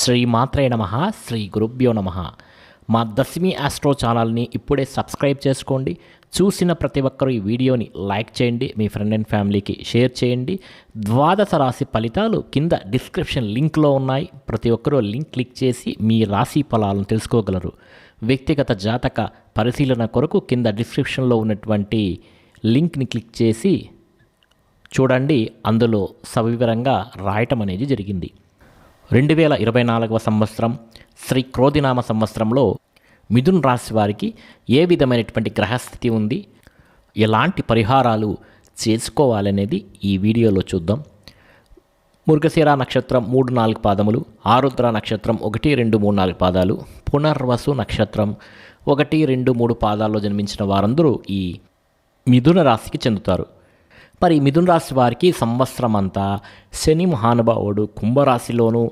శ్రీ మాత్రే నమ శ్రీ గురుభ్యో నమ. మా దశమి ఆస్ట్రో ఛానల్ని ఇప్పుడే సబ్స్క్రైబ్ చేసుకోండి. చూసిన ప్రతి ఒక్కరూ ఈ వీడియోని లైక్ చేయండి. మీ ఫ్రెండ్ అండ్ ఫ్యామిలీకి షేర్ చేయండి. ద్వాదశ రాశి ఫలితాలు కింద డిస్క్రిప్షన్ లింక్లో ఉన్నాయి. ప్రతి ఒక్కరూ లింక్ క్లిక్ చేసి మీ రాశి ఫలాలను తెలుసుకోగలరు. వ్యక్తిగత జాతక పరిశీలన కొరకు కింద డిస్క్రిప్షన్లో ఉన్నటువంటి లింక్ని క్లిక్ చేసి చూడండి. అందులో సవివరంగా రాయటం అనేది జరిగింది. రెండు వేల ఇరవై నాలుగవ సంవత్సరం శ్రీ క్రోధినామ సంవత్సరంలో మిథున్ రాశి వారికి ఏ విధమైనటువంటి గ్రహస్థితి ఉంది? ఎలాంటి పరిహారాలు చేసుకోవాలనేది ఈ వీడియోలో చూద్దాం. మురుగశీర నక్షత్రం మూడు నాలుగు పాదములు ఆరుద్ర నక్షత్రం ఒకటి రెండు మూడు నాలుగు పాదాలు పునర్వసు నక్షత్రం ఒకటి రెండు మూడు పాదాల్లో జన్మించిన వారందరూ ఈ మిథున రాశికి చెందుతారు. మరి మిథున రాశి వారికి సంవత్సరం అంతా శని మహానుభావుడు కుంభరాశిలోను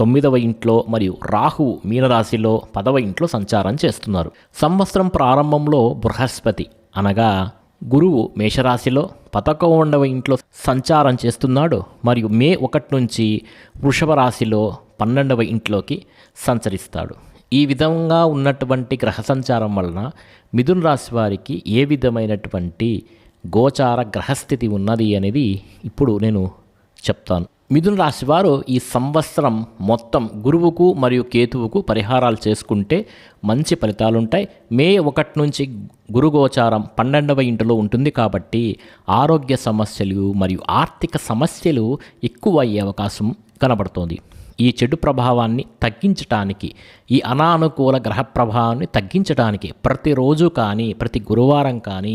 తొమ్మిదవ ఇంట్లో మరియు రాహు మీనరాశిలో పదవ ఇంట్లో సంచారం చేస్తున్నారు. సంవత్సరం ప్రారంభంలో బృహస్పతి అనగా గురువు మేషరాశిలో పదకొండవ ఇంట్లో సంచారం చేస్తున్నాడు మరియు మే ఒకటి నుంచి వృషభ రాశిలో పన్నెండవ ఇంట్లోకి సంచరిస్తాడు. ఈ విధంగా ఉన్నటువంటి గ్రహ సంచారం వలన మిథున రాశి వారికి ఏ విధమైనటువంటి గోచార గ్రహస్థితి ఉన్నది అనేది ఇప్పుడు నేను చెప్తాను. మిథున రాశివారు ఈ సంవత్సరం మొత్తం గురువుకు మరియు కేతువుకు పరిహారాలు చేసుకుంటే మంచి ఫలితాలు ఉంటాయి. మే ఒకటి నుంచి గురుగోచారం పన్నెండవ ఇంటిలో ఉంటుంది కాబట్టి ఆరోగ్య సమస్యలు మరియు ఆర్థిక సమస్యలు ఎక్కువ అయ్యే అవకాశం కనబడుతోంది. ఈ చెడు ప్రభావాన్ని తగ్గించటానికి ఈ అనానుకూల గ్రహ ప్రభావాన్ని తగ్గించడానికి ప్రతిరోజు కానీ ప్రతి గురువారం కానీ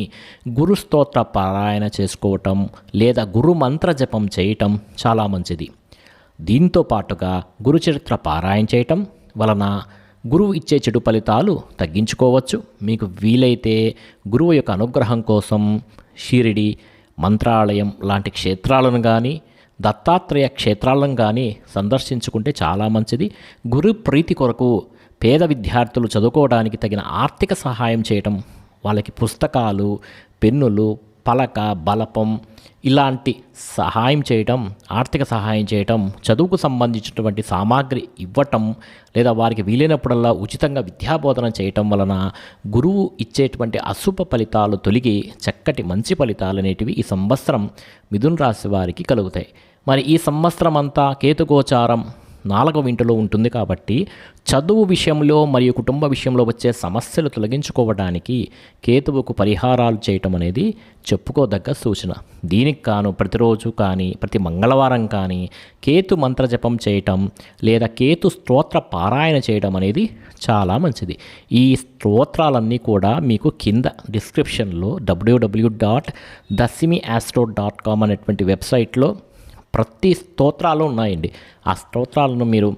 గురుస్తోత్ర పారాయణ చేసుకోవటం లేదా గురు మంత్ర జపం చేయటం చాలా మంచిది. దీంతో పాటుగా గురుచరిత్ర పారాయణ చేయటం వలన గురువు ఇచ్చే చెడు ఫలితాలు తగ్గించుకోవచ్చు. మీకు వీలైతే గురువు యొక్క అనుగ్రహం కోసం షిరిడి మంత్రాలయం లాంటి క్షేత్రాలను కానీ దత్తాత్రేయ క్షేత్రాలను కానీ సందర్శించుకుంటే చాలా మంచిది. గురు ప్రీతి కొరకు పేద విద్యార్థులు చదువుకోవడానికి తగిన ఆర్థిక సహాయం చేయటం వాళ్ళకి పుస్తకాలు పెన్నులు పలక బలపం ఇలాంటి సహాయం చేయటం ఆర్థిక సహాయం చేయటం చదువుకు సంబంధించినటువంటి సామాగ్రి ఇవ్వటం లేదా వారికి వీలైనప్పుడల్లా ఉచితంగా విద్యాబోధన చేయటం వలన గురువు ఇచ్చేటువంటి అశుభ ఫలితాలు తొలగి చక్కటి మంచి ఫలితాలు అనేటివి ఈ సంవత్సరం మిథున రాశి వారికి కలుగుతాయి. మరి ఈ సంవత్సరం అంతా కేతుగోచారం నాలుగవ ఇంటిలో ఉంటుంది కాబట్టి చదువు విషయంలో మరియు కుటుంబ విషయంలో వచ్చే సమస్యలు తొలగించుకోవడానికి కేతువుకు పరిహారాలు చేయటం అనేది చెప్పుకోదగ్గ సూచన. దీనికి కాను ప్రతిరోజు కానీ ప్రతి మంగళవారం కానీ కేతు మంత్రజపం చేయటం లేదా కేతు స్తోత్ర పారాయణ చేయడం అనేది చాలా మంచిది. ఈ స్తోత్రాలన్నీ కూడా మీకు కింద డిస్క్రిప్షన్లో డబ్ల్యూడబ్ల్యూ డాట్ దసిమి ఆస్ట్రో డాట్ కామ్ అనేటువంటి వెబ్సైట్లో ప్రతి స్తోత్రాలు ఉన్నాయండి. ఆ స్తోత్రాలను మీరు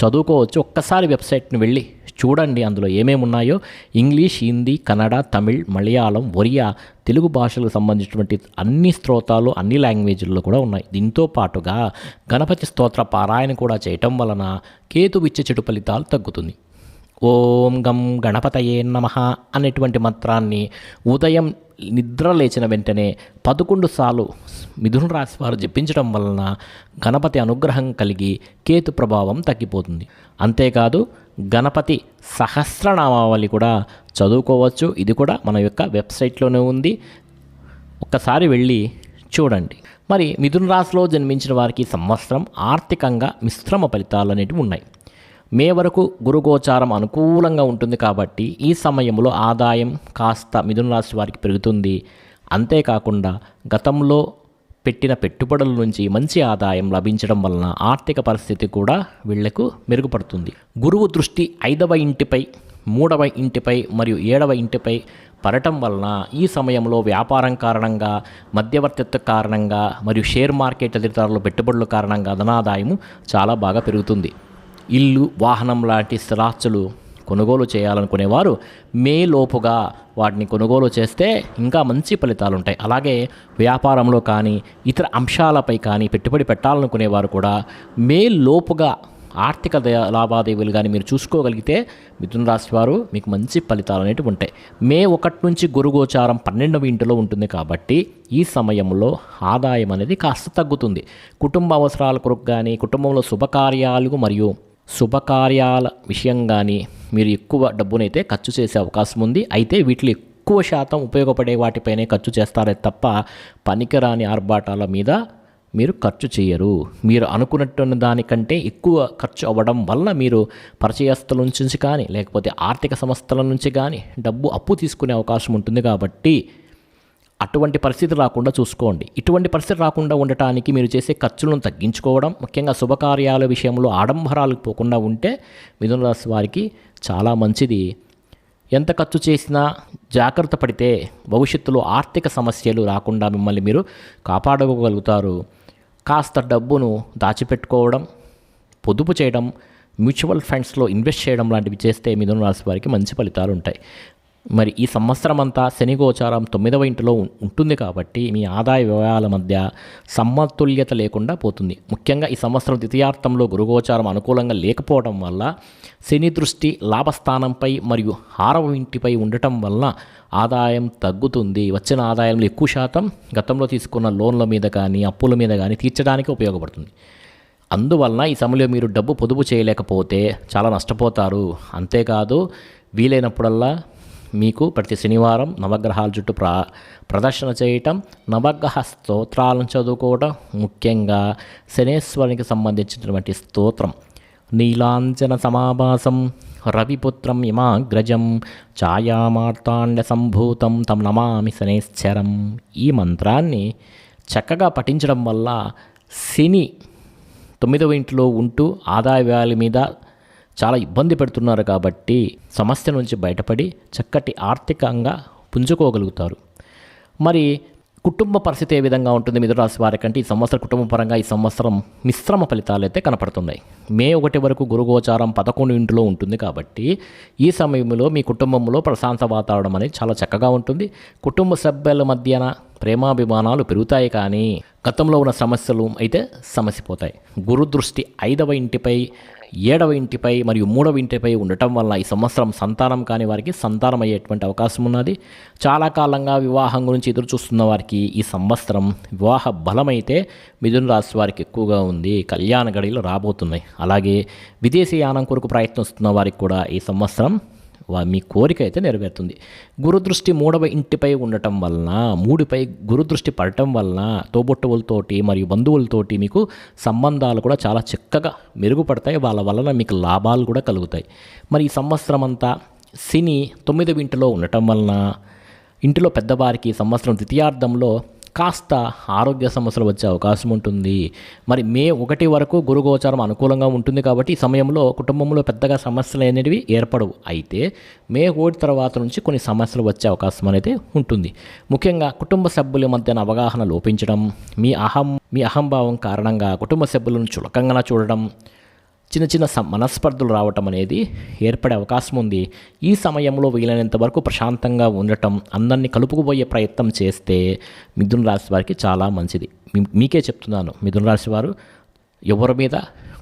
చదువుకోవచ్చు. ఒక్కసారి వెబ్సైట్ని వెళ్ళి చూడండి అందులో ఏమేమి ఉన్నాయో. ఇంగ్లీష్ హిందీ కన్నడ తమిళ్ మలయాళం ఒరియా తెలుగు భాషలకు సంబంధించినటువంటి అన్ని స్తోత్రాలు అన్ని లాంగ్వేజ్ల్లో కూడా ఉన్నాయి. దీంతో పాటుగా గణపతి స్తోత్ర పారాయణ కూడా చేయటం వలన కేతు ఇచ్చే చెడు ఫలితాలు తగ్గుతుంది. ఓం గం గణపతయే నమ అనేటువంటి మంత్రాన్ని ఉదయం నిద్ర లేచిన వెంటనే పదకొండు సార్లు మిథున రాశి వారు జపించడం వలన గణపతి అనుగ్రహం కలిగి కేతు ప్రభావం తగ్గిపోతుంది. అంతేకాదు గణపతి సహస్రనామావళి కూడా చదువుకోవచ్చు. ఇది కూడా మన యొక్క వెబ్సైట్లోనే ఉంది. ఒక్కసారి వెళ్ళి చూడండి. మరి మిథున రాశిలో జన్మించిన వారికి సంవత్సరం ఆర్థికంగా మిశ్రమ ఫలితాలు అనేటివి ఉన్నాయి. మే వరకు గురుగోచారం అనుకూలంగా ఉంటుంది కాబట్టి ఈ సమయంలో ఆదాయం కాస్త మిథున రాశి వారికి పెరుగుతుంది. అంతేకాకుండా గతంలో పెట్టిన పెట్టుబడుల నుంచి మంచి ఆదాయం లభించడం వలన ఆర్థిక పరిస్థితి కూడా వీళ్ళకు మెరుగుపడుతుంది. గురువు దృష్టి ఐదవ ఇంటిపై మూడవ ఇంటిపై మరియు ఏడవ ఇంటిపై పడటం వలన ఈ సమయంలో వ్యాపారం కారణంగా మధ్యవర్తిత్వ కారణంగా మరియు షేర్ మార్కెట్ తదితరుల పెట్టుబడుల కారణంగా ధనాదాయము చాలా బాగా పెరుగుతుంది. ఇల్లు వాహనం లాంటి స్థిరాస్తులు కొనుగోలు చేయాలనుకునేవారు మే లోపుగా వాటిని కొనుగోలు చేస్తే ఇంకా మంచి ఫలితాలు ఉంటాయి. అలాగే వ్యాపారంలో కానీ ఇతర అంశాలపై కానీ పెట్టుబడి పెట్టాలనుకునేవారు కూడా మే లోపుగా ఆర్థిక లావాదేవీలు కానీ మీరు చూసుకోగలిగితే మిథున రాశి వారు మీకు మంచి ఫలితాలు అనేవి ఉంటాయి. మే ఒకటి నుంచి గురుగోచారం పన్నెండవ ఇంటిలో ఉంటుంది కాబట్టి ఈ సమయంలో ఆదాయం అనేది కాస్త తగ్గుతుంది. కుటుంబ అవసరాల కొరకు కానీ కుటుంబంలో శుభకార్యాలు మరియు శుభకార్యాల విషయం కానీ మీరు ఎక్కువ డబ్బునైతే ఖర్చు చేసే అవకాశం ఉంది. అయితే వీటిలో ఎక్కువ శాతం ఉపయోగపడే వాటిపైనే ఖర్చు చేస్తారే తప్ప పనికిరాని ఆర్భాటాల మీద మీరు ఖర్చు చేయరు. మీరు అనుకున్నట్టున్న దానికంటే ఎక్కువ ఖర్చు అవ్వడం వల్ల మీరు పరిచయస్తుల నుంచి కానీ లేకపోతే ఆర్థిక సంస్థల నుంచి కానీ డబ్బు అప్పు తీసుకునే అవకాశం ఉంటుంది కాబట్టి అటువంటి పరిస్థితి రాకుండా చూసుకోండి. ఇటువంటి పరిస్థితి రాకుండా ఉండటానికి మీరు చేసే ఖర్చులను తగ్గించుకోవడం ముఖ్యంగా శుభకార్యాల విషయంలో ఆడంబరాలకు పోకుండా ఉంటే మిథున రాశి వారికి చాలా మంచిది. ఎంత ఖర్చు చేసినా జాగ్రత్త పడితే భవిష్యత్తులో ఆర్థిక సమస్యలు రాకుండా మిమ్మల్ని మీరు కాపాడుకోగలుగుతారు. కాస్త డబ్బును దాచిపెట్టుకోవడం పొదుపు చేయడం మ్యూచువల్ ఫండ్స్లో ఇన్వెస్ట్ చేయడం లాంటివి చేస్తే మిథున రాశి వారికి మంచి ఫలితాలు ఉంటాయి. మరి ఈ సంవత్సరం అంతా శని గోచారం తొమ్మిదవ ఇంటిలో ఉంటుంది కాబట్టి మీ ఆదాయ వ్యయాల మధ్య సమతుల్యత లేకుండా పోతుంది. ముఖ్యంగా ఈ సంవత్సరం ద్వితీయార్థంలో గురుగోచారం అనుకూలంగా లేకపోవడం వల్ల శని దృష్టి లాభస్థానంపై మరియు ఆరవ ఇంటిపై ఉండటం వల్ల ఆదాయం తగ్గుతుంది. వచ్చిన ఆదాయంలో ఎక్కువ శాతం గతంలో తీసుకున్న లోన్ల మీద కానీ అప్పుల మీద కానీ తీర్చడానికి ఉపయోగపడుతుంది. అందువలన ఈ సమయంలో మీరు డబ్బు పొదుపు చేయలేకపోతే చాలా నష్టపోతారు. అంతేకాదు వీలైనప్పుడల్లా మీకు ప్రతి శనివారం నవగ్రహాల చుట్టూ ప్ర ప్రదర్శన చేయటం నవగ్రహ స్తోత్రాలను చదువుకోవడం ముఖ్యంగా శనేశ్వరునికి సంబంధించినటువంటి స్తోత్రం. నీలాంజన సమాభాసం రవిపుత్రం ఇమాగ్రజం ఛాయామార్తాండ సంభూతం తం నమామి శనేశ్వరం ఈ మంత్రాన్ని చక్కగా పఠించడం వల్ల శని తొమ్మిదవ ఇంట్లో ఉంటూ ఆదాయ వ్యయాల మీద చాలా ఇబ్బంది పెడుతున్నారు కాబట్టి సమస్య నుంచి బయటపడి చక్కటి ఆర్థికంగా పుంజుకోగలుగుతారు. మరి కుటుంబ పరిస్థితి ఏ విధంగా ఉంటుంది? మిథునరాశి వారికంటే ఈ సంవత్సరం కుటుంబ పరంగా ఈ సంవత్సరం మిశ్రమ ఫలితాలు అయితే కనపడుతున్నాయి. మే ఒకటి వరకు గురుగోచారం పదకొండు ఇంటిలో ఉంటుంది కాబట్టి ఈ సమయంలో మీ కుటుంబంలో ప్రశాంత వాతావరణం అనేది చాలా చక్కగా ఉంటుంది. కుటుంబ సభ్యుల మధ్యన ప్రేమాభిమానాలు పెరుగుతాయి కానీ గతంలో ఉన్న సమస్యలు అయితే సమసిపోతాయి. గురు దృష్టి ఐదవ ఇంటిపై ఏడవ ఇంటిపై మరియు మూడవ ఇంటిపై ఉండటం వల్ల ఈ సంవత్సరం సంతానం కాని వారికి సంతానం అయ్యేటువంటి అవకాశం ఉన్నది. చాలా కాలంగా వివాహం గురించి ఎదురు చూస్తున్న వారికి ఈ సంవత్సరం వివాహ బలమైతే మిథున రాశి వారికి ఎక్కువగా ఉంది. కళ్యాణ గడియలు రాబోతున్నాయి. అలాగే విదేశీ యానం కొరకు ప్రయత్నిస్తున్న వారికి కూడా ఈ సంవత్సరం మీ కోరిక అయితే నెరవేరుతుంది. గురుదృష్టి మూడవ ఇంటిపై ఉండటం వలన మూడిపై గురుదృష్టి పడటం వలన తోబుట్టువులతోటి మరియు బంధువులతోటి మీకు సంబంధాలు కూడా చాలా చక్కగా మెరుగుపడతాయి. వాళ్ళ వలన మీకు లాభాలు కూడా కలుగుతాయి. మరి ఈ సంవత్సరం అంతా శని తొమ్మిదవ ఇంటిలో ఉండటం వలన ఇంటిలో పెద్దవారికి సంవత్సరం ద్వితీయార్థంలో కాస్త ఆరోగ్య సమస్యలు వచ్చే అవకాశం ఉంటుంది. మరి మే ఒకటి వరకు గురుగోచారం అనుకూలంగా ఉంటుంది కాబట్టి ఈ సమయంలో కుటుంబంలో పెద్దగా సమస్యలు అనేవి ఏర్పడవు. అయితే మే ఒకటి తర్వాత నుంచి కొన్ని సమస్యలు వచ్చే అవకాశం అనేది ఉంటుంది. ముఖ్యంగా కుటుంబ సభ్యుల మధ్యన అవగాహన లోపించడం మీ అహం మీ అహంభావం కారణంగా కుటుంబ సభ్యులను చులకంగా చూడడం చిన్న చిన్న మనస్పర్ధలు రావటం అనేది ఏర్పడే అవకాశం ఉంది. ఈ సమయంలో వీలైనంత వరకు ప్రశాంతంగా ఉండటం అందరినీ కలుపుకుపోయే ప్రయత్నం చేస్తే మిథున రాశి వారికి చాలా మంచిది. మీకే చెప్తున్నాను మిథున రాశి వారు ఎవరి మీద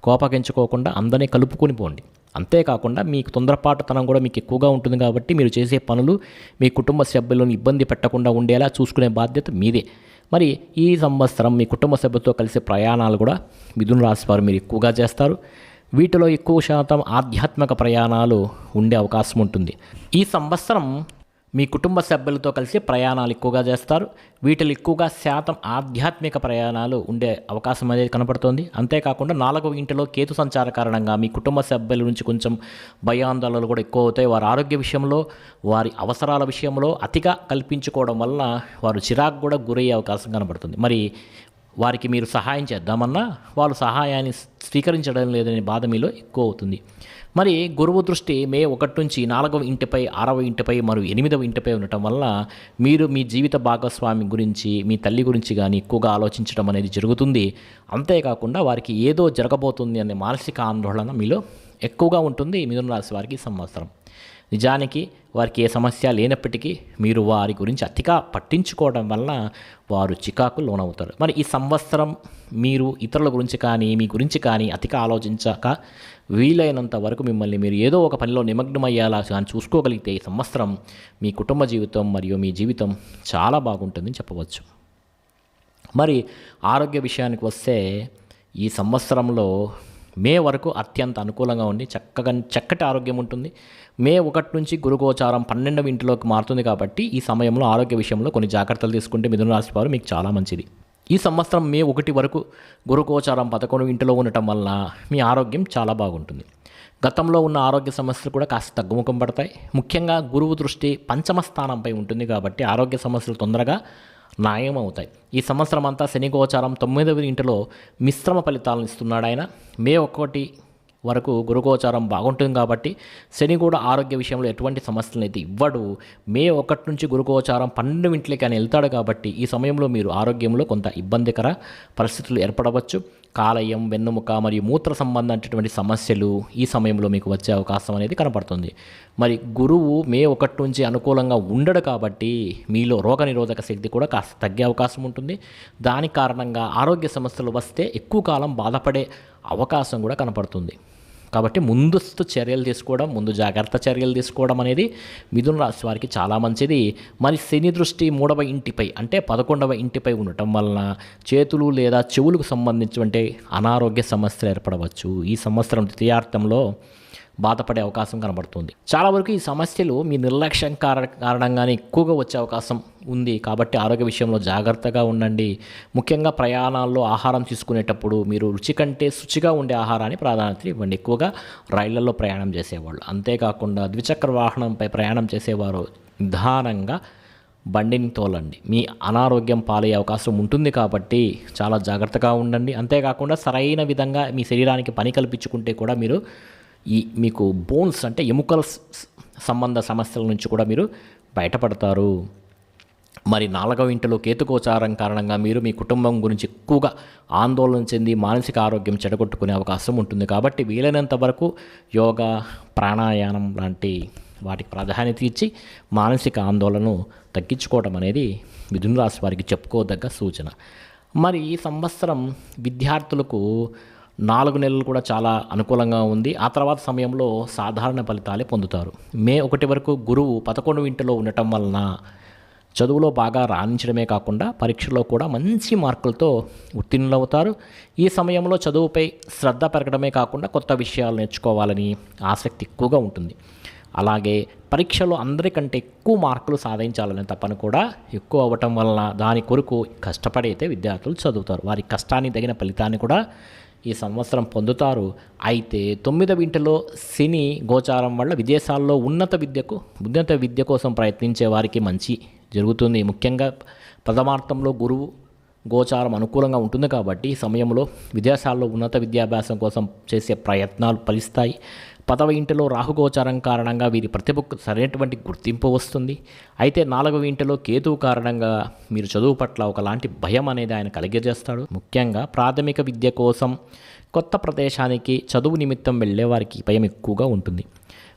కోపగించుకోకుండా అందరినీ కలుపుకొని పోండి. అంతేకాకుండా మీకు తొందరపాటుతనం కూడా మీకు ఎక్కువగా ఉంటుంది కాబట్టి మీరు చేసే పనులు మీ కుటుంబ సభ్యులను ఇబ్బంది పెట్టకుండా ఉండేలా చూసుకునే బాధ్యత మీదే. మరి ఈ సంవత్సరం మీ కుటుంబ సభ్యులతో కలిసే ప్రయాణాలు కూడా మిథున రాశి వారు మీరు ఎక్కువగా చేస్తారు. వీటిలో ఎక్కువ శాతం ఆధ్యాత్మిక ప్రయాణాలు ఉండే అవకాశం ఉంటుంది. ఈ సంవత్సరం మీ కుటుంబ సభ్యులతో కలిసి ప్రయాణాలు ఎక్కువగా చేస్తారు. వీటిలో ఎక్కువగా శాతం ఆధ్యాత్మిక ప్రయాణాలు ఉండే అవకాశం అనేది కనపడుతుంది. అంతేకాకుండా నాలుగవ ఇంటిలో కేతు సంచార కారణంగా మీ కుటుంబ సభ్యుల నుంచి కొంచెం భయాందోళనలు కూడా ఎక్కువ అవుతాయి. వారి ఆరోగ్య విషయంలో వారి అవసరాల విషయంలో అతిగా కల్పించుకోవడం వల్ల వారు చిరాకు కూడా గురయ్యే అవకాశం కనబడుతుంది మరి వారికి మీరు సహాయం చేద్దామన్నా వాళ్ళు సహాయాన్ని స్వీకరించడం లేదనే బాధ మీలో ఎక్కువ అవుతుంది. మరి గురువు దృష్టి మే ఒకటి నుంచి నాలుగవ ఇంటిపై ఆరవ ఇంటిపై మరియు ఎనిమిదవ ఇంటిపై ఉండటం వల్ల మీరు మీ జీవిత భాగస్వామి గురించి మీ తల్లి గురించి కానీ ఎక్కువగా ఆలోచించడం అనేది జరుగుతుంది. అంతేకాకుండా వారికి ఏదో జరగబోతుంది అనే మానసిక ఆందోళన మీలో ఎక్కువగా ఉంటుంది. మిథున రాశి వారికి సంవత్సరం. నిజానికి వారికి ఏ సమస్య లేనప్పటికీ మీరు వారి గురించి అతిగా పట్టించుకోవడం వలన వారు చికాకు లోనవుతారు. మరి ఈ సంవత్సరం మీరు ఇతరుల గురించి కానీ మీ గురించి కానీ అతిగా ఆలోచించాక వీలైనంత వరకు మిమ్మల్ని మీరు ఏదో ఒక పనిలో నిమగ్నమయ్యేలా కానీ చూసుకోగలిగితే ఈ సంవత్సరం మీ కుటుంబ జీవితం మరియు మీ జీవితం చాలా బాగుంటుందని చెప్పవచ్చు. మరి ఆరోగ్య విషయానికి వస్తే ఈ సంవత్సరంలో మే వరకు అత్యంత అనుకూలంగా ఉండి చక్కగా చక్కటి ఆరోగ్యం ఉంటుంది. మే ఒకటి నుంచి గురుగోచారం పన్నెండవ ఇంటిలోకి మారుతుంది కాబట్టి ఈ సమయంలో ఆరోగ్య విషయంలో కొన్ని జాగ్రత్తలు తీసుకుంటే మిథున రాశి వారు మీకు చాలా మంచిది. ఈ సంవత్సరం మే ఒకటి వరకు గురుగోచారం పదకొండు ఇంటిలో ఉండటం వల్ల మీ ఆరోగ్యం చాలా బాగుంటుంది. గతంలో ఉన్న ఆరోగ్య సమస్యలు కూడా కాస్త తగ్గుముఖం పడతాయి. ముఖ్యంగా గురువు దృష్టి పంచమ స్థానంపై ఉంటుంది కాబట్టి ఆరోగ్య సమస్యలు తొందరగా నాయమవుతాయి ఈ సంవత్సరం అంతా శని గోచారం తొమ్మిదవ ఇంటిలో మిశ్రమ ఫలితాలను ఇస్తున్నాడు ఆయన. మే ఒకటి వరకు గురుగోచారం బాగుంటుంది కాబట్టి శని కూడా ఆరోగ్య విషయంలో ఎటువంటి సమస్యలు అయితే ఇవ్వడు. మే ఒకటి నుంచి గురుగోచారం పన్నెండు ఇంట్లోకి ఆయన వెళ్తాడు కాబట్టి ఈ సమయంలో మీరు ఆరోగ్యంలో కొంత ఇబ్బందికర పరిస్థితులు ఏర్పడవచ్చు. కాలయం వెన్నుముక మరియు మూత్ర సంబంధించినటువంటి సమస్యలు ఈ సమయంలో మీకు వచ్చే అవకాశం అనేది కనపడుతుంది. మరి గురువు మే ఒకటి నుంచి అనుకూలంగా ఉండడు కాబట్టి మీలో రోగనిరోధక శక్తి కూడా కాస్త తగ్గే అవకాశం ఉంటుంది. దాని కారణంగా ఆరోగ్య సమస్యలు వస్తే ఎక్కువ కాలం బాధపడే అవకాశం కూడా కనపడుతుంది. కాబట్టి ముందస్తు చర్యలు తీసుకోవడం ముందు జాగ్రత్త చర్యలు తీసుకోవడం అనేది మిథున రాశి వారికి చాలా మంచిది. మరి శని దృష్టి మూడవ ఇంటిపై అంటే పదకొండవ ఇంటిపై ఉండటం వలన చేతులు లేదా చెవులకు సంబంధించినటువంటి అనారోగ్య సమస్యలు ఏర్పడవచ్చు. ఈ సంవత్సరం ద్వితీయార్థంలో బాధపడే అవకాశం కనబడుతుంది. చాలా వరకు ఈ సమస్యలు మీ నిర్లక్ష్యం కారణంగానే ఎక్కువగా వచ్చే అవకాశం ఉంది. కాబట్టి ఆరోగ్య విషయంలో జాగ్రత్తగా ఉండండి. ముఖ్యంగా ప్రయాణాల్లో ఆహారం తీసుకునేటప్పుడు మీరు రుచి కంటే శుచిగా ఉండే ఆహారాన్ని ప్రాధాన్యత ఇవ్వండి. ఎక్కువగా రైళ్ళలో ప్రయాణం చేసేవాళ్ళు. అంతేకాకుండా ద్విచక్ర వాహనంపై ప్రయాణం చేసేవారు నిదానంగా బండిని తోలండి. మీ అనారోగ్యం పాలయ్యే అవకాశం ఉంటుంది కాబట్టి చాలా జాగ్రత్తగా ఉండండి. అంతేకాకుండా సరైన విధంగా మీ శరీరానికి పని కల్పించుకుంటే కూడా మీరు ఈ మీకు బోన్స్ అంటే ఎముకల సంబంధ సమస్యల నుంచి కూడా మీరు బయటపడతారు. మరి నాలుగవ ఇంటిలో కేతుకోచారం కారణంగా మీరు మీ కుటుంబం గురించి ఎక్కువగా ఆందోళన చెంది మానసిక ఆరోగ్యం చెడగొట్టుకునే అవకాశం ఉంటుంది. కాబట్టి వీలైనంత వరకు యోగా ప్రాణాయామం లాంటి వాటికి ప్రాధాన్యత ఇచ్చి మానసిక ఆందోళనను తగ్గించుకోవడం అనేది మిథున రాశి వారికి చెప్పుకోదగ్గ సూచన. మరి ఈ సంవత్సరం విద్యార్థులకు నాలుగు నెలలు కూడా చాలా అనుకూలంగా ఉంది. ఆ తర్వాత సమయంలో సాధారణ ఫలితాలే పొందుతారు. మే ఒకటి వరకు గురువు పదకొండు ఇంటిలో ఉండటం వలన చదువులో బాగా రాణించడమే కాకుండా పరీక్షలో కూడా మంచి మార్కులతో ఉత్తీర్ణులవుతారు. ఈ సమయంలో చదువుపై శ్రద్ధ పెరగడమే కాకుండా కొత్త విషయాలు నేర్చుకోవాలని ఆసక్తి ఎక్కువగా ఉంటుంది. అలాగే పరీక్షలో అందరికంటే ఎక్కువ మార్కులు సాధించాలనే తపన కూడా ఎక్కువ అవ్వటం వలన దాని కొరకు కష్టపడి అయితే విద్యార్థులు చదువుతారు. వారి కష్టానికి తగిన ఫలితాన్ని కూడా ఈ సంవత్సరం పొందుతారు. అయితే తొమ్మిదవ ఇంటిలో శని గోచారం వల్ల విదేశాల్లో ఉన్నత విద్యకు ఉన్నత విద్య కోసం ప్రయత్నించే వారికి మంచి జరుగుతుంది. ముఖ్యంగా ప్రథమార్థంలో గురువు గోచారం అనుకూలంగా ఉంటుంది కాబట్టి ఈ సమయంలో విదేశాల్లో ఉన్నత విద్యాభ్యాసం కోసం చేసే ప్రయత్నాలు ఫలిస్తాయి. పదవ ఇంటిలో రాహుగోచారం కారణంగా వీరి ప్రతిభకు సరైనటువంటి గుర్తింపు వస్తుంది. అయితే నాలుగవ ఇంటిలో కేతువు కారణంగా మీరు చదువు పట్ల ఒకలాంటి భయం అనేది ఆయన కలిగజేస్తాడు. ముఖ్యంగా ప్రాథమిక విద్య కోసం కొత్త ప్రదేశానికి చదువు నిమిత్తం వెళ్ళే వారికి భయం ఎక్కువగా ఉంటుంది.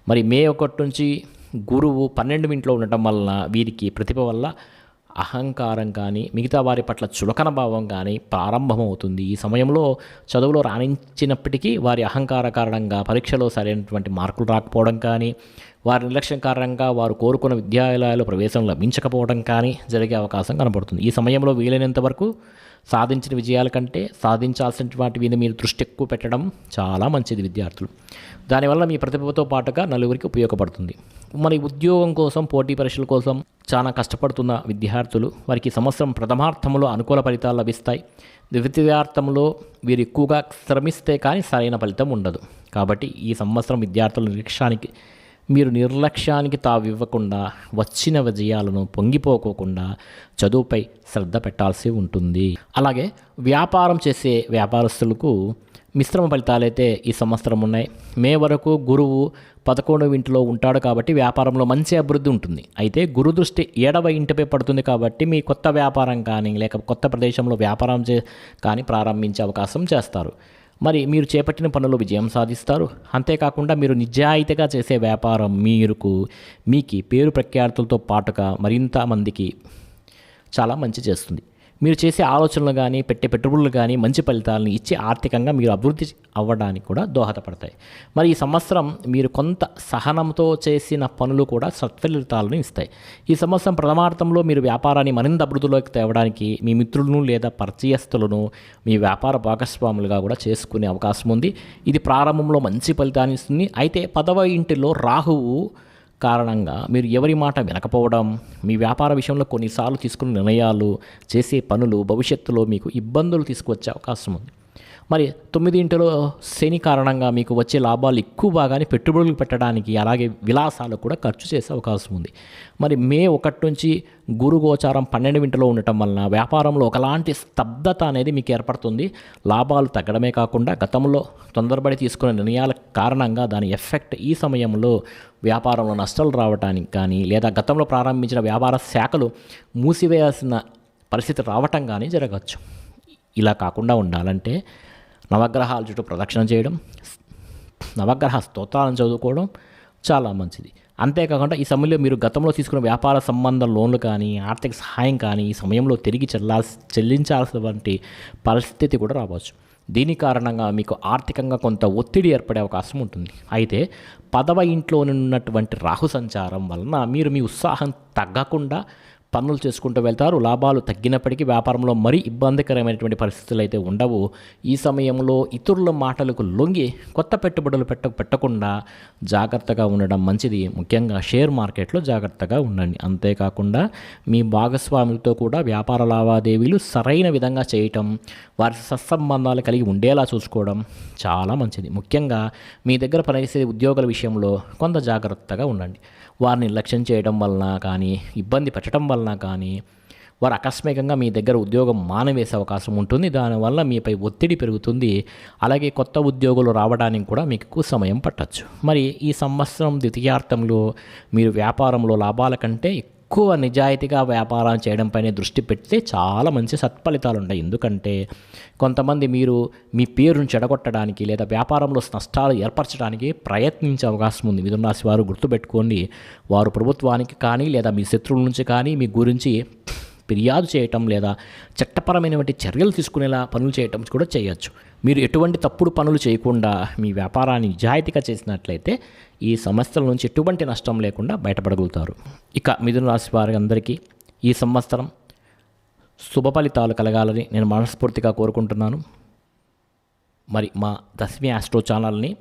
మరి మే ఒకటి నుంచి గురువు పన్నెండు ఇంట్లో ఉండటం వలన వీరికి ప్రతిభ వల్ల అహంకారం కానీ మిగతా వారి పట్ల చులకన భావం కానీ ప్రారంభమవుతుంది. ఈ సమయంలో చదువులో రాణించినప్పటికీ వారి అహంకార కారణంగా పరీక్షలో సరైనటువంటి మార్కులు రాకపోవడం కానీ వారి నిర్లక్ష్యం కారణంగా వారు కోరుకున్న విద్యాలయాల్లో ప్రవేశం లభించకపోవడం కానీ జరిగే అవకాశం కనబడుతుంది. ఈ సమయంలో వీలైనంత వరకు సాధించిన విజయాల కంటే సాధించాల్సిన వాటి మీద మీరు దృష్టి ఎక్కువ పెట్టడం చాలా మంచిది విద్యార్థులు. దానివల్ల మీ ప్రతిభతో పాటుగా నలుగురికి ఉపయోగపడుతుంది. మరి ఉద్యోగం కోసం పోటీ పరీక్షల కోసం చాలా కష్టపడుతున్న విద్యార్థులు వారికి సంవత్సరం ప్రథమార్థంలో అనుకూల ఫలితాలు లభిస్తాయి. ద్వితీయార్థంలో వీరు ఎక్కువగా శ్రమిస్తే కానీ సరైన ఫలితం ఉండదు. కాబట్టి ఈ సంవత్సరం విద్యార్థుల నిరీక్షానికి మీరు నిర్లక్ష్యానికి తావివ్వకుండా వచ్చిన విజయాలను పొంగిపోకోకుండా చదువుపై శ్రద్ధ పెట్టాల్సి ఉంటుంది. అలాగే వ్యాపారం చేసే వ్యాపారస్తులకు మిశ్రమ ఫలితాలైతే ఈ సంవత్సరం ఉన్నాయి. మే వరకు గురువు పదకొండవ ఇంటిలో ఉంటాడు కాబట్టి వ్యాపారంలో మంచి అభివృద్ధి ఉంటుంది. అయితే గురు దృష్టి ఏడవ ఇంటిపై పడుతుంది కాబట్టి మీ కొత్త వ్యాపారం కానీ లేక కొత్త ప్రదేశంలో వ్యాపారం చే కానీ ప్రారంభించే అవకాశం చేస్తారు. మరి మీరు చేపట్టిన పనులు విజయం సాధిస్తారు. అంతేకాకుండా మీరు నిజాయితీగా చేసే వ్యాపారం మీరుకు మీకు పేరు ప్రఖ్యాతులతో పాటుగా మరింత మందికి చాలా మంచి చేస్తుంది. మీరు చేసే ఆలోచనలు కానీ పెట్టే పెట్టుబడులు కానీ మంచి ఫలితాలను ఇచ్చి ఆర్థికంగా మీరు అభివృద్ధి అవ్వడానికి కూడా దోహదపడతాయి. మరి ఈ సంవత్సరం మీరు కొంత సహనంతో చేసిన పనులు కూడా సత్ఫలితాలను ఇస్తాయి. ఈ సంవత్సరం ప్రథమార్థంలో మీరు వ్యాపారాన్ని మరింత అభివృద్ధిలోకి తేవడానికి మీ మిత్రులను లేదా పరిచయస్తులను మీ వ్యాపార భాగస్వాములుగా కూడా చేసుకునే అవకాశం ఉంది. ఇది ప్రారంభంలో మంచి ఫలితాన్ని ఇస్తుంది. అయితే పదవ ఇంటిలో రాహువు కారణంగా మీరు ఎవరి మాట వినకపోవడం మీ వ్యాపార విషయంలో కొన్నిసార్లు తీసుకున్న నిర్ణయాలు చేసే పనులు భవిష్యత్తులో మీకు ఇబ్బందులు తీసుకువచ్చే అవకాశం ఉంది. మరి తొమ్మిది ఇంటిలో శని కారణంగా మీకు వచ్చే లాభాలు ఎక్కువ భాగాన్ని పెట్టుబడులు పెట్టడానికి అలాగే విలాసాలు కూడా ఖర్చు చేసే అవకాశం ఉంది. మరి మే ఒకటి నుంచి గురు గోచారం పన్నెండు ఇంటిలో ఉండటం వలన వ్యాపారంలో ఒకలాంటి స్తబ్దత అనేది మీకు ఏర్పడుతుంది. లాభాలు తగ్గడమే కాకుండా గతంలో తొందరపడి తీసుకున్న నిర్ణయాల కారణంగా దాని ఎఫెక్ట్ ఈ సమయంలో వ్యాపారంలో నష్టాలు రావడానికి కానీ లేదా గతంలో ప్రారంభించిన వ్యాపార శాఖలు మూసివేయాల్సిన పరిస్థితి రావటం కానీ జరగచ్చు ఇలా కాకుండా ఉండాలంటే నవగ్రహాల చుట్టూ ప్రదక్షిణ చేయడం నవగ్రహ స్తోత్రాలను చదువుకోవడం చాలా మంచిది. అంతేకాకుండా ఈ సమయంలో మీరు గతంలో తీసుకున్న వ్యాపార సంబంధ లోన్లు కానీ ఆర్థిక సహాయం కానీ ఈ సమయంలో తిరిగి చెల్లాల్సి చెల్లించాల్సినటువంటి పరిస్థితి కూడా రావచ్చు. దీని కారణంగా మీకు ఆర్థికంగా కొంత ఒత్తిడి ఏర్పడే అవకాశం ఉంటుంది. అయితే పదవ ఇంట్లో ఉన్నటువంటి రాహు సంచారం వలన మీరు మీ ఉత్సాహం తగ్గకుండా పనులు చేసుకుంటూ వెళ్తారు. లాభాలు తగ్గినప్పటికీ వ్యాపారంలో మరీ ఇబ్బందికరమైనటువంటి పరిస్థితులు అయితే ఉండవు. ఈ సమయంలో ఇతరుల మాటలకు లొంగి కొత్త పెట్టుబడులు పెట్ట పెట్టకుండా జాగ్రత్తగా ఉండడం మంచిది. ముఖ్యంగా షేర్ మార్కెట్లో జాగ్రత్తగా ఉండండి. అంతేకాకుండా మీ భాగస్వాములతో కూడా వ్యాపార లావాదేవీలు సరైన విధంగా చేయటం వారి సత్సంబంధాలు కలిగి ఉండేలా చూసుకోవడం చాలా మంచిది. ముఖ్యంగా మీ దగ్గర పనిచేసే ఉద్యోగుల విషయంలో కొంత జాగ్రత్తగా ఉండండి. వారిని నిర్లక్ష్యం చేయడం వలన కానీ ఇబ్బంది పెట్టడం వలన కానీ వారు ఆకస్మికంగా మీ దగ్గర ఉద్యోగం మానవేసే అవకాశం ఉంటుంది. దానివల్ల మీపై ఒత్తిడి పెరుగుతుంది. అలాగే కొత్త ఉద్యోగులు రావడానికి కూడా మీకు ఎక్కువ సమయం పట్టచ్చు. మరి ఈ సంవత్సరం ద్వితీయార్థంలో మీరు వ్యాపారంలో లాభాల కంటే ఎక్కువ నిజాయితీగా వ్యాపారం చేయడంపైనే దృష్టి పెడితే చాలా మంచి సత్ఫలితాలు ఉంటాయి. ఎందుకంటే కొంతమంది మీరు మీ పేరును చెడగొట్టడానికి లేదా వ్యాపారంలో నష్టాలు ఏర్పరచడానికి ప్రయత్నించే అవకాశం ఉంది. మిథున రాశి వారు గుర్తుపెట్టుకోండి. వారు ప్రభుత్వానికి కానీ లేదా మీ శత్రువుల నుంచి కానీ మీ గురించి ఫిర్యాదు చేయటం లేదా చట్టపరమైనటువంటి చర్యలు తీసుకునేలా పనులు చేయటం కూడా చేయొచ్చు. మీరు ఎటువంటి తప్పుడు పనులు చేయకుండా మీ వ్యాపారాన్ని నిజాయితీగా చేసినట్లయితే ఈ సమస్యల నుంచి ఎటువంటి నష్టం లేకుండా బయటపడగలుగుతారు. ఇక మిథున రాశి వారి అందరికీ ఈ సంవత్సరం శుభ ఫలితాలు కలగాలని నేను మనస్ఫూర్తిగా కోరుకుంటున్నాను. మరి మా దశమి ఆస్ట్రో ఛానల్ని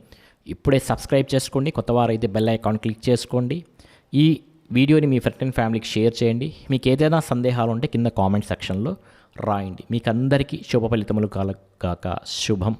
ఇప్పుడే సబ్స్క్రైబ్ చేసుకోండి కొత్త వారైతే బెల్ ఐకాన్ క్లిక్ చేసుకోండి. ఈ వీడియోని మీ ఫ్రెండ్ అండ్ ఫ్యామిలీకి షేర్ చేయండి. మీకు ఏదైనా సందేహాలు ఉంటే కింద కామెంట్ సెక్షన్లో రాయండి. మీకు అందరికీ శుభ ఫలితములు కాలగాక శుభం.